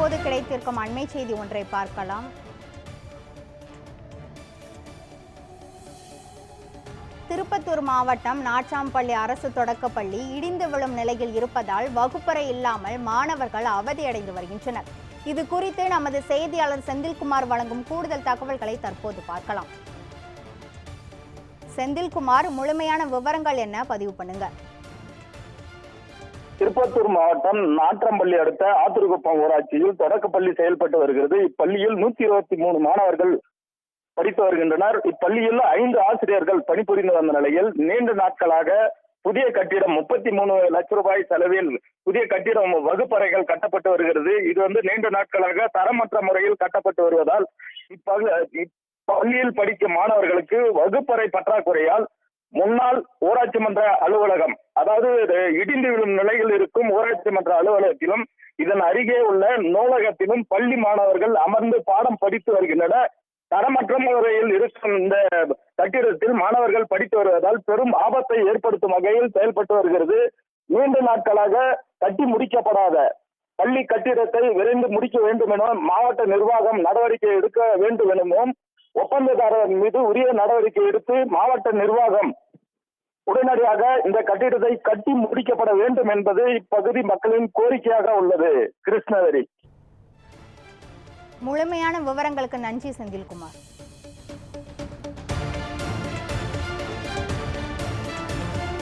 தற்போது கிடைத்திருக்கும் அண்மை செய்தி ஒன்றை பார்க்கலாம். திருப்பத்தூர் மாவட்டம் நாச்சாம்பள்ளி அரசு தொடக்கப்பள்ளி இடிந்து விழும் நிலையில் இருப்பதால் வகுப்பறை இல்லாமல் மாணவர்கள் அவதியடைந்து வருகின்றனர். இது குறித்து நமது செய்தியாளர் செந்தில்குமார் வழங்கும் கூடுதல் தகவல்களை தற்போது பார்க்கலாம். செந்தில்குமார் முழுமையான விவரங்கள் என்ன? பதிவு பண்ணுங்க. திருப்பத்தூர் மாவட்டம் நாற்றம்பள்ளி அடுத்த ஆத்திருக்குப்பம் ஊராட்சியில் தொடக்கப்பள்ளி செயல்பட்டு வருகிறது. இப்பள்ளியில் நூத்தி இருபத்தி மூணு மாணவர்கள் படித்து வருகின்றனர். இப்பள்ளியில் ஐந்து ஆசிரியர்கள் பணிபுரிந்து வந்த நிலையில் நீண்ட நாட்களாக புதிய கட்டிடம் முப்பத்தி மூணு லட்ச ரூபாய் செலவில் புதிய கட்டிடம் வகுப்பறைகள் கட்டப்பட்டு வருகிறது. இது வந்து நீண்ட நாட்களாக தரமற்ற முறையில் கட்டப்பட்டு வருவதால் இப்பள்ளியில் படிக்கும் மாணவர்களுக்கு வகுப்பறை பற்றாக்குறையால் முன்னாள் ஊராட்சி மன்ற அலுவலகம் அதாவது இடிந்து விழும் நிலையில் இருக்கும் ஊராட்சி மன்ற அலுவலகத்திலும் இதன் அருகே உள்ள நூலகத்திலும் பள்ளி மாணவர்கள் அமர்ந்து பாடம் படித்து வருகின்றனர். தரமற்ற முறையில் இருக்கும் இந்த கட்டிடத்தில் மாணவர்கள் படித்து வருவதால் பெரும் ஆபத்தை ஏற்படுத்தும் வகையில் செயல்பட்டு வருகிறது. நீண்ட நாட்களாக கட்டி முடிக்கப்படாத பள்ளி கட்டிடத்தை விரைந்து முடிக்க வேண்டும் என மாவட்ட நிர்வாகம் நடவடிக்கை எடுக்க வேண்டும் எனவும் ஒப்பந்ததாரர் மீது உரிய நடவடிக்கை எடுத்து மாவட்ட நிர்வாகம் உடனடியாக இந்த கட்டிடத்தை கட்டி முடிக்கப்பட வேண்டும் என்பது இப்பகுதி மக்களின் கோரிக்கையாக உள்ளது. கிருஷ்ணகிரி. முழுமையான விவரங்களுக்கு நன்றி செந்தில்குமார்.